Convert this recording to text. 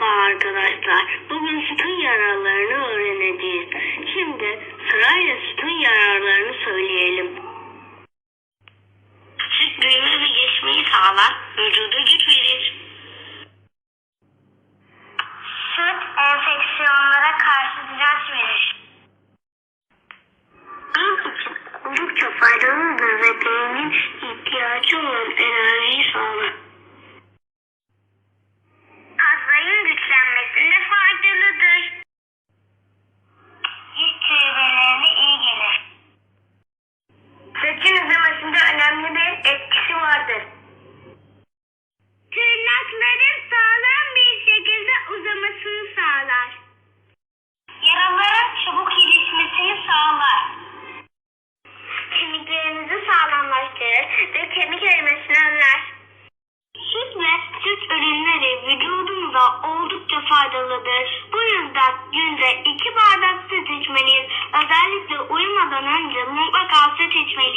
Merhaba arkadaşlar. Bugün sütun yararlarını öğreneceğiz. Şimdi sırayla sütun yararlarını söyleyelim. Süt büyüme ve geçmeyi sağlar, vücuda güç verir. Süt enfeksiyonlara karşı direnç verir. Beyin için oldukça faydalıdır ve faydalıdır. Bu yüzden günde iki bardak süt içmeliyiz. Özellikle uyumadan önce mutlaka süt içmeliyiz.